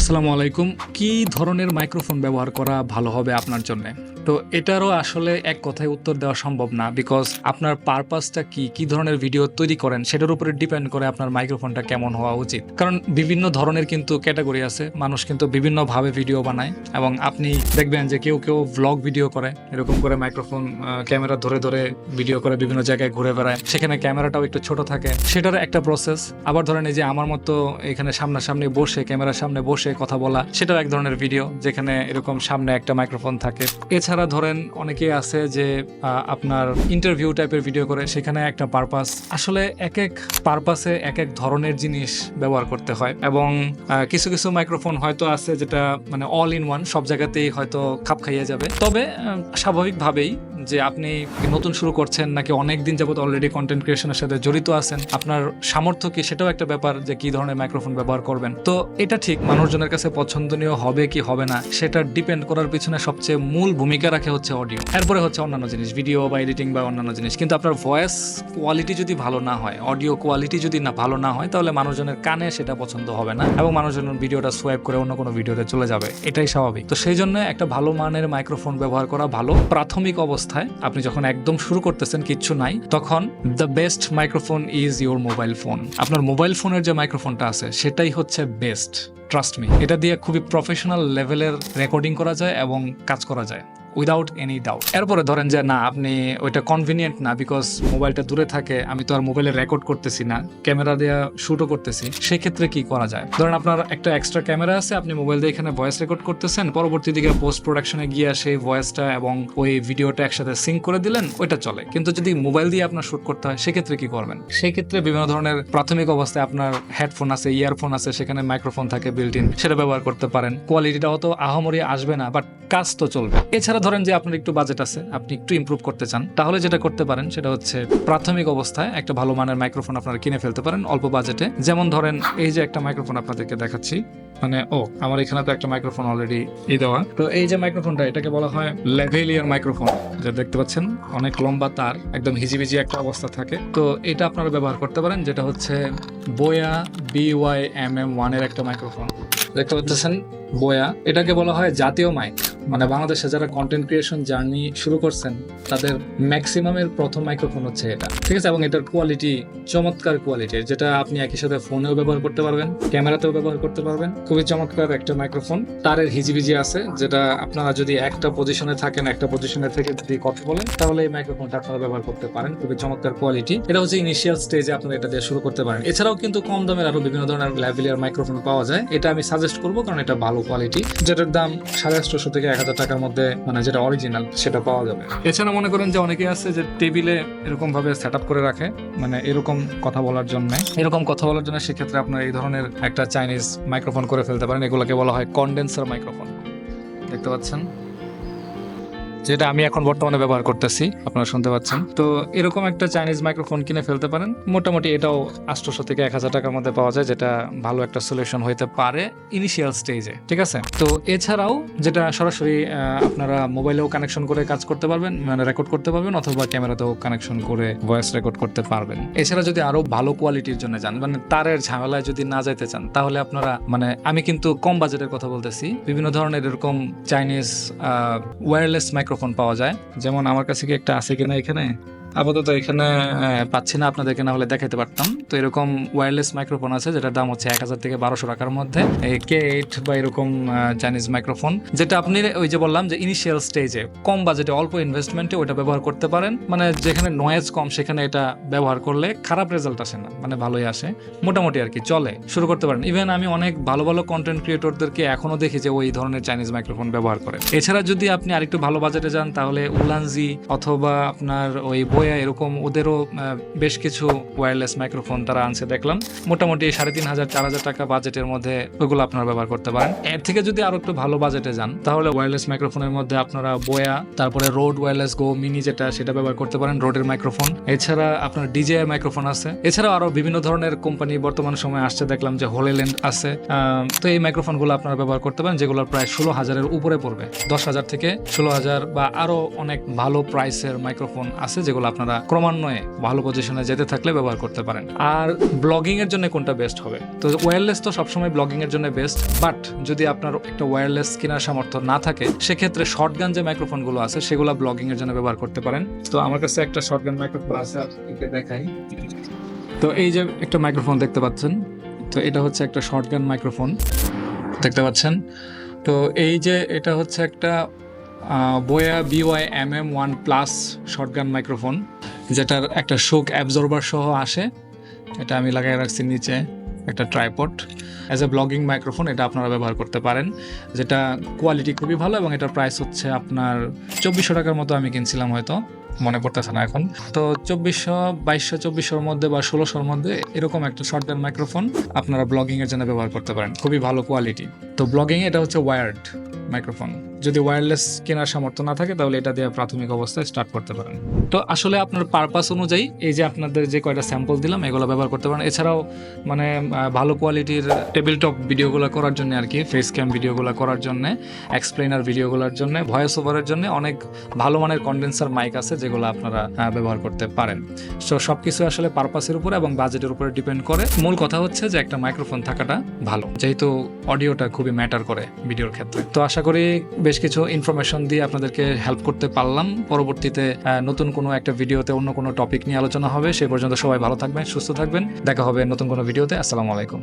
আসসালামু আলাইকুম। কি ধরনের মাইক্রোফোন ব্যবহার করা ভালো হবে আপনার জন্য? তো এটারও আসলে এক কথায় উত্তর দেওয়া সম্ভব না বিকজ আপনার পারপাসটা কি কি ধরনের ভিডিও তৈরি করেন, সেটার উপরে ডিপেন্ড করে আপনার মাইক্রোফোনটা কেমন হওয়া উচিত। কারণ বিভিন্ন ধরনের কিন্তু ক্যাটাগরি আছে, মানুষ কিন্তু বিভিন্নভাবে ভিডিও বানায়, এবং আপনি দেখবেন যে কেউ কেউ ব্লগ ভিডিও করে, এরকম করে মাইক্রোফোন ক্যামেরা ধরে ধরে ভিডিও করে বিভিন্ন জায়গায় ঘুরে বেড়ায়, সেখানে ক্যামেরাটাও একটু ছোট থাকে। সেটার একটা প্রসেস আবার ধরেন এই যে আমার মতো এখানে সামনাসামনি বসে ক্যামেরার সামনে বসে কথা বলা, সেটাও এক ধরনের ভিডিও যেখানে এরকম সামনে একটা মাইক্রোফোন থাকে। এছাড়া ধরেন অনেকে আছে যে আপনার ইন্টারভিউ টাইপের ভিডিও করে, সেখানে একটা পারপাস আসলে এক এক পারপাসে এক এক ধরনের জিনিস ব্যবহার করতে হয় এবং কিছু কিছু মাইক্রোফোন হয়তো আছে যেটা মানে অল ইন ওয়ান সব জায়গাতেই হয়তো খাপ খাইয়ে যাবে। তবে স্বাভাবিকভাবেই যে আপনি নতুন শুরু করছেন নাকি অনেক দিন যাবত অলরেডি কন্টেন্ট ক্রিয়েশনের সাথে জড়িত আছেন, আপনার সামর্থ্য কি সেটাও একটা ব্যাপার যে কি ধরনের মাইক্রোফোন ব্যবহার করবেন। তো এটা ঠিক, মানুষজনের কাছে পছন্দনীয় হবে কি হবে না, সেটা ডিপেন্ড করার পিছনে সবচেয়ে মূল ভূমিকা রাখে হচ্ছে অডিও এরপরে হচ্ছে অন্যান্য জিনিস ভিডিও বা এডিটিং বা অন্যান্য জিনিস। কিন্তু আপনার ভয়েস কোয়ালিটি যদি ভালো না হয় অডিও কোয়ালিটি যদি না ভালো না হয়, তাহলে মানুষজনের কানে সেটা পছন্দ হবে না এবং মানুষজনের ভিডিওটা সোয়াইপ করে অন্য কোনো ভিডিওতে চলে যাবে। এটাই স্বাভাবিক। তো সেই জন্য একটা ভালো মানের মাইক্রোফোন ব্যবহার করা ভালো। প্রাথমিক অবস্থায় আপনি যখন একদম শুরু করতেছেন, কিচ্ছু নাই, তখন the best microphone is your mobile phone আপনার মোবাইল ফোনের যে মাইক্রোফোনটা আছে, সেটাই হচ্ছে বেস্ট ট্রাস্ট মি এটা দিয়ে খুবই প্রফেশনাল লেভেলের রেকর্ডিং করা যায় এবং কাজ করা যায়। উইদাউট এনি ডাউট এরপরে ধরেন যে, না, আপনি ওইটা কনভিনিয়েন্ট না বিকজ মোবাইলটা দূরে থাকে, আমি তো আর মোবাইলে রেকর্ড করতেছি না ক্যামেরা দিয়ে শুটও করতেছি। সেক্ষেত্রে কি করা যায়? ধরেন আপনার একটা এক্সট্রা ক্যামেরা আছে, আপনি মোবাইল দিয়ে এখানে ভয়েস রেকর্ড করতেছেন, পরবর্তী দিকে পোস্ট প্রোডাকশনে গিয়ে সেই ভয়েসটা এবং ওই ভিডিওটা একসাথে সিঙ্ক করে দিলেন, ওইটা চলে। কিন্তু যদি মোবাইল দিয়ে আপনার শুট করতে হয়, সেক্ষেত্রে কি করবেন? সেক্ষেত্রে বিভিন্ন ধরনের প্রাথমিক অবস্থায় আপনার হেডফোন আছে ইয়ারফোন আছে, সেখানে মাইক্রোফোন থাকে বিল্ট ইন সেটা ব্যবহার করতে পারেন। কোয়ালিটিটা অত আহামরি আসবে না বাট কাজ তো চলবে। এছাড়া ধরেন যে আপনার একটু বাজেট আছে, আপনি একটু ইমপ্রুভ করতে চান, তাহলে যেটা করতে পারেন সেটা হচ্ছে প্রাথমিক অবস্থায় একটা ভালো মানের মাইক্রোফোন আপনারা কিনে ফেলতে পারেন অল্প বাজেটে যেমন ধরেন এই যে একটা মাইক্রোফোন আপনাদেরকে দেখাচ্ছি মানে ও, আমার এখানে তো একটা মাইক্রোফোন অলরেডি এই দেওয়া। তো এই যে মাইক্রোফোনটা এটাকে বলা হয় লেভেলিয়ার মাইক্রোফোন যে দেখতে পাচ্ছেন, অনেক লম্বা তার, একদম হিজিবিজি একটা অবস্থা থাকে। তো এটা আপনারা ব্যবহার করতে পারেন, যেটা হচ্ছে বোয়া বিওয়াই এম এম ওয়ানের একটা মাইক্রোফোন দেখতে পাচ্ছেন? বোয়া এটাকে বলা হয় জাতীয় মাইক মানে বাংলাদেশে যারা কন্টেন্ট ক্রিয়েশন জার্নি শুরু করছেন, তাদের ম্যাক্সিমামের প্রথম মাইক্রোফোন হচ্ছে এটা, ঠিক আছে? এবং এটার কোয়ালিটি চমৎকার কোয়ালিটির যেটা আপনি একই সাথে ফোনেও ব্যবহার করতে পারবেন ক্যামেরাতেও ব্যবহার করতে পারবেন। খুবই চমৎকার একটা মাইক্রোফোন তারের হিজিবিজি আছে, যেটা আপনারা যদি একটা পজিশনে থাকেন, একটা পজিশনে থেকে যদি কথা বলেন, তাহলে এই মাইক্রোফোনটা আপনারা ব্যবহার করতে পারেন, খুবই চমৎকার কোয়ালিটি এটা হচ্ছে ইনিশিয়াল স্টেজে আপনারা এটা দিয়ে শুরু করতে পারেন। এছাড়াও কিন্তু কম দামের আরও বিভিন্ন ধরনের ল্যাভিলিয়ার মাইক্রোফোন পাওয়া যায়, এটা আমি সাজেস্ট করব, কারণ এটা ভালো কোয়ালিটি যেটার দাম সাড়ে আটশোশো থেকে এক হাজার টাকার মধ্যে মানে যেটা অরিজিনাল সেটা পাওয়া যাবে। এছাড়া মনে করেন যে অনেকে আছে যে টেবিলে এরকম ভাবে সেট করে রাখে মানে এরকম কথা বলার জন্য। এরকম কথা বলার জন্য সেক্ষেত্রে আপনার এই ধরনের একটা চাইনিজ মাইক্রোফোন করে ফেলতে পারেন। এগুলোকে বলা হয় কন্ডেন্সার মাইক্রোফোন দেখতে পাচ্ছেন? যেটা আমি এখন বর্তমানে ব্যবহার করতেছি, আপনারা শুনতে পাচ্ছেন। তো এরকম একটা চাইনিজ মাইক্রোফোন কিনে ফেলতে পারেন। মোটামুটি এটাও আটশোশো থেকে এক হাজার টাকার মধ্যে পাওয়া যায়, যেটা ভালো একটা সলিউশন হইতে পারে ইনিশিয়াল স্টেজে ঠিক আছে? তো এছাড়াও যেটা সরাসরি আপনারা মোবাইলেও কানেকশন করে কাজ করতে পারবেন মানে রেকর্ড করতে পারবেন, অথবা ক্যামেরাতেও কানেকশন করে ভয়েস রেকর্ড করতে পারবেন। এছাড়া যদি আরও ভালো কোয়ালিটির জন্য যান মানে তারের ঝামেলায় যদি না যাইতে চান, তাহলে আপনারা মানে আমি কিন্তু কম বাজেটের কথা বলতেছি। বিভিন্ন ধরনের এরকম চাইনিজ ওয়্যারলেস মাইক্রোফোন পাওয়া যায়। যেমন আমার কাছে কি একটা আছে কিনা এখানে? আপাতত এখানে পাচ্ছি না আপনাদেরকে, না হলে দেখাতে পারতাম। তো এরকম ওয়্যারলেস মাইক্রোফোন আছে, যেটার দাম হচ্ছে এক হাজার থেকে বারোশো টাকার মধ্যে। কে এইট বা এরকম চাইনিজ মাইক্রোফোন যেটা আপনি ওই যে বললাম যে ইনিশিয়াল স্টেজে কম বাজেটে অল্প ইনভেস্টমেন্টে ওটা ব্যবহার করতে পারেন। মানে যেখানে নয়েজ কম, সেখানে এটা ব্যবহার করলে খারাপ রেজাল্ট আসে না মানে ভালোই আসে। মোটামুটি আর কি, চলে, শুরু করতে পারেন। ইভেন আমি অনেক ভালো ভালো কন্টেন্ট ক্রিয়েটরদেরকে এখনও দেখি যে ওই ধরনের চাইনিজ মাইক্রোফোন ব্যবহার করে। এছাড়া যদি আপনি আরেকটু ভালো বাজেটে যান, তাহলে উলানজি অথবা আপনার ওই বয়া এরকম ওদেরও বেশ কিছু ওয়্যারলেস মাইক্রোফোন তারা আনছে, দেখলাম। মোটামুটি সাড়ে তিন হাজার, চার হাজার টাকা বাজেটের মধ্যে ওইগুলো আপনারা ব্যবহার করতে পারেন। এর থেকে যদি আরও একটু ভালো বাজেটে যান, তাহলে ওয়্যারলেস মাইক্রোফোনের মধ্যে আপনারা বয়া তারপরে রোড ওয়্যারলেস গো মিনি যেটা, সেটা ব্যবহার করতে পারেন রোডের মাইক্রোফোন এছাড়া আপনার ডিজে এর মাইক্রোফোন আছে। এছাড়াও আরও বিভিন্ন ধরনের কোম্পানি বর্তমান সময়ে আসছে, দেখলাম যে হোলেল্যান্ড আছে। তো এই মাইক্রোফোনগুলো আপনারা ব্যবহার করতে পারেন, যেগুলো প্রায় ষোলো হাজারের উপরে পড়বে। দশ হাজার থেকে ষোলো হাজার বা আরও অনেক ভালো প্রাইসের মাইক্রোফোন আছে, যেগুলো আপনারা ক্রমান্বয়ে ভালো পজিশনে যেতে থাকলে ব্যবহার করতে পারেন। আর ব্লগিং এর জন্য কোনটা বেস্ট হবে? তো ওয়্যারলেস তো সবসময় ব্লগিং এর জন্য বেস্ট বাট যদি আপনার একটা ওয়্যারলেস কেনার সামর্থ্য না থাকে, সেক্ষেত্রে শর্টগান যে মাইক্রোফোনগুলো আছে, সেগুলো ব্লগিং এর জন্য ব্যবহার করতে পারেন। তো আমার কাছে একটা শর্টগান মাইক্রোফোন আছে, আপনাকে দেখাই। তো এই যে একটা মাইক্রোফোন দেখতে পাচ্ছেন, তো এটা হচ্ছে একটা শর্টগান মাইক্রোফোন দেখতে পাচ্ছেন? তো এই যে এটা হচ্ছে একটা Boya BY M M one plus shotgun microphone যেটার একটা শোক অ্যাবজর্বার সহ আসে। এটা আমি লাগিয়ে রাখছি নিচে একটা ট্রাইপড অ্যাজ এ ব্লগিং মাইক্রোফোন এটা আপনারা ব্যবহার করতে পারেন, যেটা কোয়ালিটি খুবই ভালো এবং এটার প্রাইস হচ্ছে আপনার চব্বিশশো টাকার মতো আমি কিনছিলাম হয়তো, মনে পড়তেছে না এখন। তো চব্বিশশো, বাইশশো, চব্বিশশোর মধ্যে বা ষোলোশোর মধ্যে এরকম একটা শর্টগান মাইক্রোফোন আপনারা ব্লগিংয়ের জন্য ব্যবহার করতে পারেন। খুবই ভালো কোয়ালিটি তো ব্লগিং এটা হচ্ছে ওয়ার্ড মাইক্রোফোন যদি ওয়্যারলেস কেনার সামর্থ্য না থাকে, তাহলে এটা দিয়ে প্রাথমিক অবস্থায় স্টার্ট করতে পারেন। তো আসলে আপনার পারপাস অনুযায়ী, এই যে আপনাদের যে কয়টা স্যাম্পল দিলাম, এগুলো ব্যবহার করতে পারেন। এছাড়াও মানে ভালো কোয়ালিটির টেবিল টপ ভিডিওগুলো করার জন্য আর কি ফেস ক্যাম ভিডিওগুলো করার জন্য এক্সপ্লেনার ভিডিওগুলোর জন্য ভয়েস ওভারের জন্য অনেক ভালো মানের কন্ডেন্সার মাইক আছে, যেগুলো আপনারা ব্যবহার করতে পারেন। সো সব কিছু আসলে পারপাসের উপরে এবং বাজেটের উপরে ডিপেন্ড করে। মূল কথা হচ্ছে যে একটা মাইক্রোফোন থাকাটা ভালো, যেহেতু অডিওটা খুবই ম্যাটার করে ভিডিওর ক্ষেত্রে। তো আশা করি বেশ কিছু ইনফরমেশন দিয়ে আপনাদেরকে হেল্প করতে পারলাম। পরবর্তীতে নতুন কোনো একটা ভিডিওতে অন্য কোনো টপিক নিয়ে আলোচনা হবে সেই পর্যন্ত সবাই ভালো থাকবেন, সুস্থ থাকবেন। দেখা হবে নতুন কোনো ভিডিওতে আসসালামু আলাইকুম।